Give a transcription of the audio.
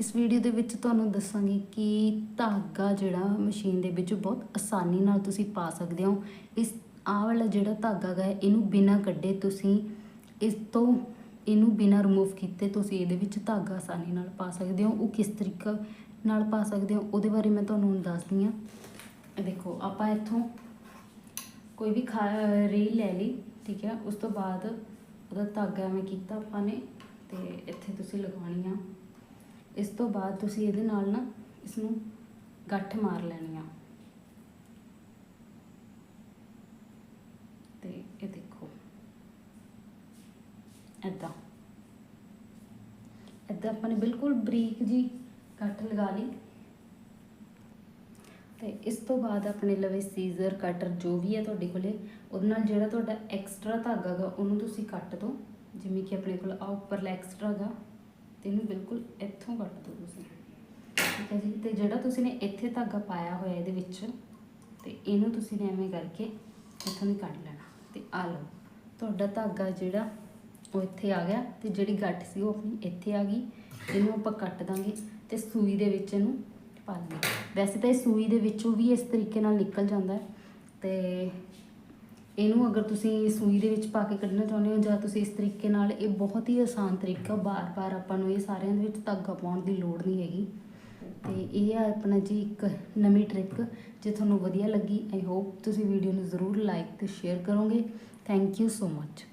ਇਸ ਵੀਡੀਓ ਦੇ ਵਿੱਚ ਤੁਹਾਨੂੰ ਦੱਸਾਂਗੀ ਕਿ ਧਾਗਾ ਜਿਹੜਾ ਮਸ਼ੀਨ ਦੇ ਵਿੱਚ ਬਹੁਤ ਆਸਾਨੀ ਨਾਲ ਤੁਸੀਂ ਪਾ ਸਕਦੇ ਹੋ। ਇਸ ਆਹ ਵਾਲਾ ਜਿਹੜਾ ਧਾਗਾ ਗਾ ਇਹਨੂੰ ਬਿਨਾਂ ਕੱਢੇ ਤੁਸੀਂ ਇਸ ਤੋਂ ਇਹਨੂੰ ਬਿਨਾਂ ਰਿਮੂਵ ਕੀਤੇ ਤੁਸੀਂ ਇਹਦੇ ਵਿੱਚ ਧਾਗਾ ਆਸਾਨੀ ਨਾਲ ਪਾ ਸਕਦੇ ਹੋ। ਉਹ ਕਿਸ ਤਰੀਕਾ ਨਾਲ ਪਾ ਸਕਦੇ ਹੋ, ਉਹਦੇ ਬਾਰੇ ਮੈਂ ਤੁਹਾਨੂੰ ਹੁਣ ਦੱਸਦੀ ਹਾਂ। ਦੇਖੋ, ਆਪਾਂ ਇੱਥੋਂ ਕੋਈ ਵੀ ਖਾ ਰੀਲ ਲੈ ਲਈ, ਠੀਕ ਹੈ, ਉਸ ਤੋਂ ਬਾਅਦ ਉਹਦਾ ਧਾਗਾ ਐਵੇਂ ਕੀਤਾ ਆਪਾਂ ਨੇ ਤੇ ਇੱਥੇ ਤੁਸੀਂ ਲਗਾਉਣੀ ਆ। ਇਸ ਤੋਂ ਬਾਅਦ ਤੁਸੀਂ ਇਹਦੇ ਨਾਲ ਨਾ ਇਸ ਨੂੰ ਗੱਠ ਮਾਰ ਲੈਣੀ ਆ। ਤੇ ਇਹ ਦੇਖੋ। ਐਦਾਂ ਐਦਾਂ ਆਪਾਂ ਨੇ ਬਿਲਕੁਲ ਬਰੀਕ ਜੀ ਗੱਠ ਲਗਾ ਲਈ। ਤੇ ਇਸ ਤੋਂ ਬਾਅਦ ਆਪਣੇ ਲਵੇ ਸੀਜ਼ਰ, ਕਟਰ ਜੋ ਵੀ ਹੈ ਤੁਹਾਡੇ ਕੋਲੇ, ਉਹਦੇ ਨਾਲ ਜਿਹੜਾ ਤੁਹਾਡਾ ਐਕਸਟਰਾ ਧਾਗਾ ਗਾ, ਉਹਨੂੰ ਤੁਸੀਂ ਕੱਟ ਦਿਓ ਜਿਵੇਂ ਕਿ ਆਪਣੇ ਕੋਲ ਆ ਉੱਪਰਲਾ ਐਕਸਟਰਾ ਗਾ। ਤੇ ਇਹਨੂੰ ਬਿਲਕੁਲ ਇੱਥੋਂ ਕੱਟ ਦਿਓ ਤੁਸੀਂ। ਠੀਕ ਹੈ ਜੀ? ਤੇ ਜਿਹੜਾ ਤੁਸੀਂ ਨੇ ਇੱਥੇ ਧਾਗਾ ਪਾਇਆ ਹੋਇਆ ਇਹਦੇ ਵਿੱਚ, ਤੇ ਇਹਨੂੰ ਤੁਸੀਂ ਨੇ ਐਵੇਂ ਕਰਕੇ ਇੱਥੋਂ ਦੀ ਕੱਢ ਲੈਣਾ। ਤੇ ਆ ਲਓ, ਤੁਹਾਡਾ ਧਾਗਾ ਜਿਹੜਾ ਉਹ ਇੱਥੇ ਆ ਗਿਆ, ਤੇ ਜਿਹੜੀ ਗੱਠ ਸੀ ਉਹ ਆਪਣੀ ਇੱਥੇ ਆ ਗਈ। ਇਹਨੂੰ ਆਪਾਂ ਕੱਟ ਦਾਂਗੇ ਤੇ ਸੂਈ ਦੇ ਵਿੱਚ ਇਹਨੂੰ ਪਾ ਦਾਂਗੇ ਵੈਸੇ ਤਾਂ ਇਹ ਸੂਈ ਦੇ ਵਿੱਚੋਂ ਵੀ ਇਸ ਤਰੀਕੇ ਨਾਲ ਨਿਕਲ ਜਾਂਦਾ ਹੈ। ਤੇ ਇਹਨੂੰ ਅਗਰ ਤੁਸੀਂ ਸੂਈ ਦੇ ਵਿੱਚ ਪਾ ਕੇ ਕੱਢਣਾ ਚਾਹੁੰਦੇ ਹੋ ਜਾਂ ਤੁਸੀਂ ਇਸ ਤਰੀਕੇ ਨਾਲ ਇਹ ਬਹੁਤ ਹੀ ਆਸਾਨ ਤਰੀਕਾ ਬਾਰ-ਬਾਰ ਆਪਾਂ ਨੂੰ ਇਹ ਸਾਰਿਆਂ ਦੇ ਵਿੱਚ ਧਾਗਾ ਪਾਉਣ ਦੀ ਲੋੜ ਨਹੀਂ ਹੈਗੀ। ਤੇ ਇਹ ਆ ਆਪਣਾ ਜੀ ਇੱਕ ਨਵੀਂ ਟ੍ਰਿਕ ਜੇ ਤੁਹਾਨੂੰ ਵਧੀਆ ਲੱਗੀ ਆਈ ਹੋਪ ਤੁਸੀਂ ਵੀਡੀਓ ਨੂੰ ਜ਼ਰੂਰ ਲਾਈਕ ਤੇ ਸ਼ੇਅਰ ਕਰੋਗੇ। Thank you so much